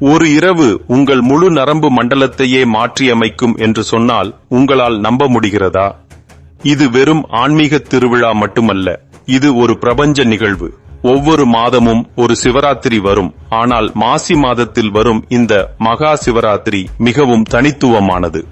ஒரு இரவு உங்கள் முழு நரம்பு மண்டலத்தையே மாற்றியமைக்கும் என்று சொன்னால் உங்களால் நம்ப முடிகிறதா? இது வெறும் ஆன்மீக திருவிழா மட்டுமல்ல இது ஒரு பிரபஞ்ச நிகழ்வு. ஒவ்வொரு மாதமும் ஒரு சிவராத்திரி வரும் ஆனால் மாசி மாதத்தில் வரும் இந்த மகா சிவராத்திரி மிகவும் தனித்துவமானது.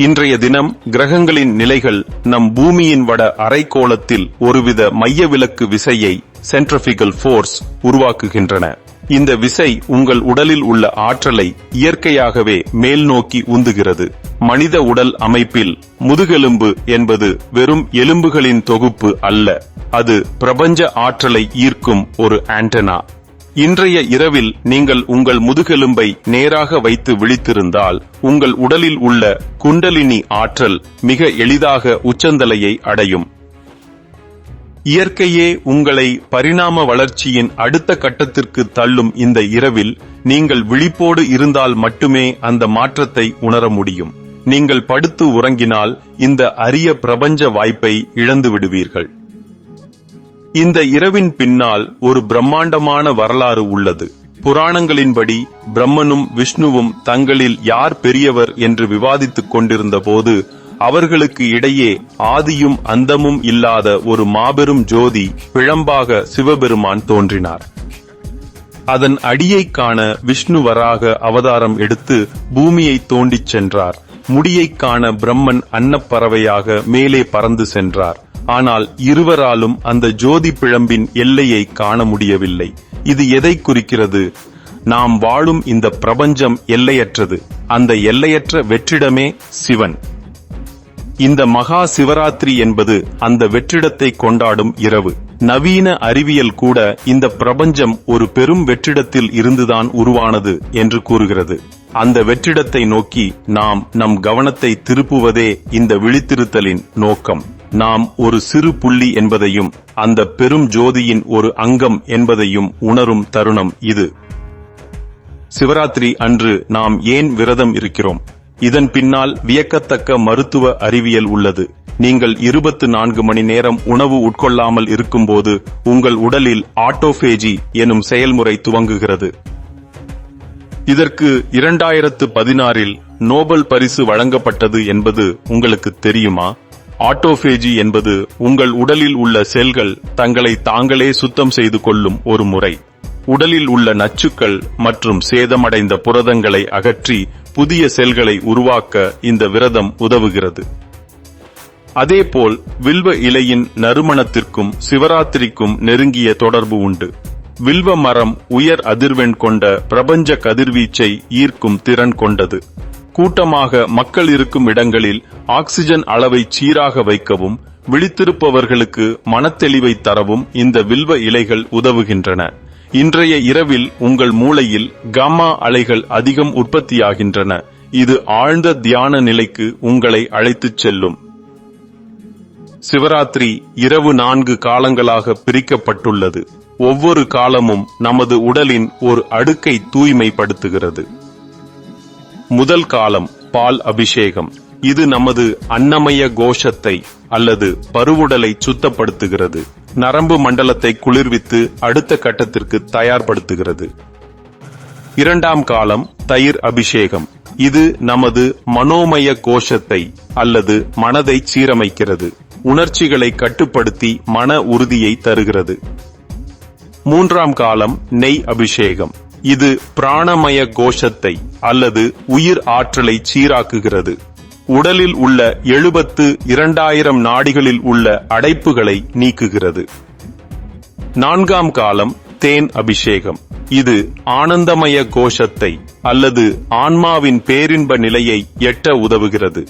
இன்றைய தினம் கிரகங்களின் நிலைகள் நம் பூமியின் வட அரைக்கோளத்தில் ஒருவித மையவிலக்கு விசையை சென்ட்ரபிகல் ஃபோர்ஸ் உருவாக்குகின்றன. இந்த விசை உங்கள் உடலில் உள்ள ஆற்றலை இயற்கையாகவே மேல் நோக்கி உந்துகிறது. மனித உடல் அமைப்பில் முதுகெலும்பு என்பது வெறும் எலும்புகளின் தொகுப்பு அல்ல அது பிரபஞ்ச ஆற்றலை ஈர்க்கும் ஒரு ஆண்டனா. இன்றைய இரவில் நீங்கள் உங்கள் முதுகெலும்பை நேராக வைத்து விழித்திருந்தால் உங்கள் உடலில் உள்ள குண்டலினி ஆற்றல் மிக எளிதாக உச்சந்தலையை அடையும். இயற்கையே உங்களை பரிணாம வளர்ச்சியின் அடுத்த கட்டத்திற்கு தள்ளும் இந்த இரவில் நீங்கள் விழிப்போடு இருந்தால் மட்டுமே அந்த மாற்றத்தை உணர முடியும். நீங்கள் படுத்து உறங்கினால் இந்த அரிய பிரபஞ்ச வாய்ப்பை இழந்து விடுவீர்கள் இந்த இரவின் பின்னால் ஒரு பிரம்மாண்டமான வரலாறு உள்ளது. புராணங்களின்படி பிரம்மனும் விஷ்ணுவும் தங்களில் யார் பெரியவர் என்று விவாதித்துக் கொண்டிருந்த போது அவர்களுக்கு இடையே ஆதியும் அந்தமும் இல்லாத ஒரு மாபெரும் ஜோதி பிழம்பாக சிவபெருமான் தோன்றினார். அதன் அடியைக் காண விஷ்ணு வராக அவதாரம் எடுத்து பூமியை தோண்டிச் சென்றார். முடியைக் காண பிரம்மன் அன்னப்பறவையாக மேலே பறந்து சென்றார். ஆனால் இருவராலும் அந்த ஜோதி பிழம்பின் எல்லையை காண முடியவில்லை. இது எதை குறிக்கிறது? நாம் வாழும் இந்த பிரபஞ்சம் எல்லையற்றது. அந்த எல்லையற்ற வெற்றிடமே சிவன். இந்த மகா சிவராத்திரி என்பது அந்த வெற்றிடத்தை கொண்டாடும் இரவு. நவீன அறிவியல் கூட இந்த பிரபஞ்சம் ஒரு பெரும் வெற்றிடத்தில் இருந்துதான் உருவானது என்று கூறுகிறது. அந்த வெற்றிடத்தை நோக்கி நாம் நம் கவனத்தை திருப்புவதே இந்த விழித்திருத்தலின் நோக்கம். நாம் ஒரு சிறு புள்ளி என்பதையும் அந்த பெரும் ஜோதியின் ஒரு அங்கம் என்பதையும் உணரும் தருணம் இது. சிவராத்திரி அன்று நாம் ஏன் விரதம் இருக்கிறோம்? இதன் பின்னால் வியக்கத்தக்க மருத்துவ அறிவியல் உள்ளது. நீங்கள் இருபத்து நான்கு மணி நேரம் உணவு உட்கொள்ளாமல் இருக்கும்போது உங்கள் உடலில் ஆட்டோபேஜி எனும் செயல்முறை துவங்குகிறது. இதற்கு இரண்டாயிரத்து பதினாறில் நோபல் பரிசு வழங்கப்பட்டது என்பது உங்களுக்கு தெரியுமா? ஆட்டோஃபேஜி என்பது உங்கள் உடலில் உள்ள செல்கள் தங்களை தாங்களே சுத்தம் செய்து கொள்ளும் ஒரு முறை. உடலில் உள்ள நச்சுக்கள் மற்றும் சேதமடைந்த புரதங்களை அகற்றி புதிய செல்களை உருவாக்க இந்த விரதம் உதவுகிறது. அதேபோல் வில்வ இலையின் நறுமணத்திற்கும் சிவராத்திரிக்கும் நெருங்கிய தொடர்பு உண்டு. வில்வ மரம் உயர் அதிர்வெண் கொண்ட பிரபஞ்ச கதிர்வீச்சை ஈர்க்கும் திறன் கொண்டது. கூட்டமாக மக்கள் இருக்கும் இடங்களில் ஆக்சிஜன் அளவை சீராக வைக்கவும் விழித்திருப்பவர்களுக்கு மனத்தெளிவை தரவும் இந்த வில்வ இலைகள் உதவுகின்றன. இன்றைய இரவில் உங்கள் மூளையில் கமா அலைகள் அதிகம் உற்பத்தியாகின்றன. இது ஆழ்ந்த தியான நிலைக்கு உங்களை அழைத்துச் செல்லும். சிவராத்திரி இரவு நான்கு காலங்களாக பிரிக்கப்பட்டுள்ளது. ஒவ்வொரு காலமும் நமது உடலின் ஒரு அடுக்கை தூய்மைப்படுத்துகிறது. முதல் காலம் பால் அபிஷேகம். இது நமது அன்னமய கோஷத்தை அல்லது பருவுடலை சுத்தப்படுத்துகிறது. நரம்பு மண்டலத்தை குளிர்வித்து அடுத்த கட்டத்திற்கு தயார்படுத்துகிறது. இரண்டாம் காலம் தயிர் அபிஷேகம். இது நமது மனோமய கோஷத்தை அல்லது மனதை சீரமைக்கிறது. உணர்ச்சிகளை கட்டுப்படுத்தி மன உறுதியை தருகிறது. மூன்றாம் காலம் நெய் அபிஷேகம். இது பிராணமய கோஷத்தை அல்லது உயிர் ஆற்றலை சீராக்குகிறது. உடலில் உள்ள எழுபத்து இரண்டாயிரம் நாடிகளில் உள்ள அடைப்புகளை நீக்குகிறது. நான்காம் காலம் தேன் அபிஷேகம். இது ஆனந்தமய கோஷத்தை அல்லது ஆன்மாவின் பேரின்ப நிலையை எட்ட உதவுகிறது.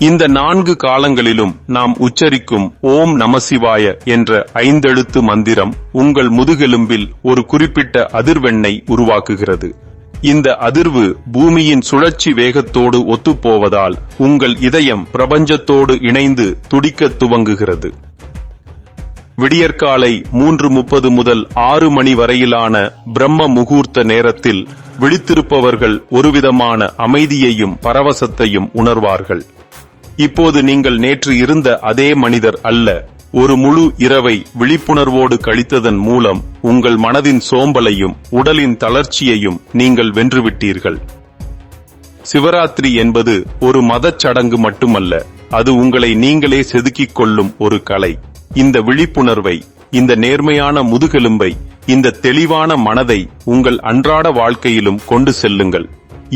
இந்த நான்கு காலங்களிலும் நாம் உச்சரிக்கும் ஓம் நமசிவாய என்ற ஐந்தெழுத்து மந்திரம் உங்கள் முதுகெலும்பில் ஒரு குறிப்பிட்ட அதிர்வெண்ணை உருவாக்குகிறது. இந்த அதிர்வு பூமியின் சுழற்சி வேகத்தோடு ஒத்துப்போவதால் உங்கள் இதயம் பிரபஞ்சத்தோடு இணைந்து துடிக்க துவங்குகிறது. விடியற்காலை மூன்று முப்பது முதல் ஆறு மணி வரையிலான பிரம்ம முகூர்த்த நேரத்தில் விழித்திருப்பவர்கள் ஒருவிதமான அமைதியையும் பரவசத்தையும் உணர்வார்கள். இப்போது நீங்கள் நேற்று இருந்த அதே மனிதர் அல்ல ஒரு முழு இரவை விழிப்புணர்வோடு கழித்ததன் மூலம் உங்கள் மனதின் சோம்பலையும் உடலின் தளர்ச்சியையும் நீங்கள் வென்றுவிட்டீர்கள். சிவராத்திரி என்பது ஒரு மதச் சடங்கு மட்டுமல்ல அது உங்களை நீங்களே செதுக்கிக் கொள்ளும் ஒரு கலை. இந்த விழிப்புணர்வை இந்த நேர்மையான முதுகெலும்பை இந்த தெளிவான மனதை உங்கள் அன்றாட வாழ்க்கையிலும் கொண்டு செல்லுங்கள்.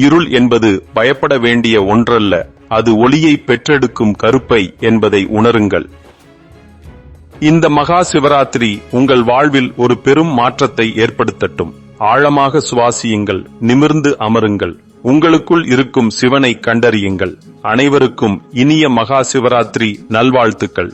இருள் என்பது பயப்பட வேண்டிய ஒன்றல்ல அது ஒளியை பெற்றெடுக்கும் கருப்பை என்பதை உணருங்கள். இந்த மகா சிவராத்திரி உங்கள் வாழ்வில் ஒரு பெரும் மாற்றத்தை ஏற்படுத்தட்டும். ஆழமாக சுவாசியுங்கள் நிமிர்ந்து அமருங்கள். உங்களுக்குள் இருக்கும் சிவனை கண்டறியுங்கள். அனைவருக்கும் இனிய மகா சிவராத்திரி நல்வாழ்த்துக்கள்.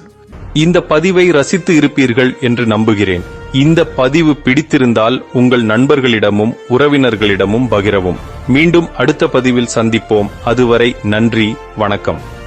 இந்த பதிவை ரசித்து இருப்பீர்கள் என்று நம்புகிறேன். இந்த பதிவு பிடித்திருந்தால் உங்கள் நண்பர்களிடமும் உறவினர்களிடமும் பகிரவும். மீண்டும் அடுத்த பதிவில் சந்திப்போம். அதுவரை நன்றி வணக்கம்.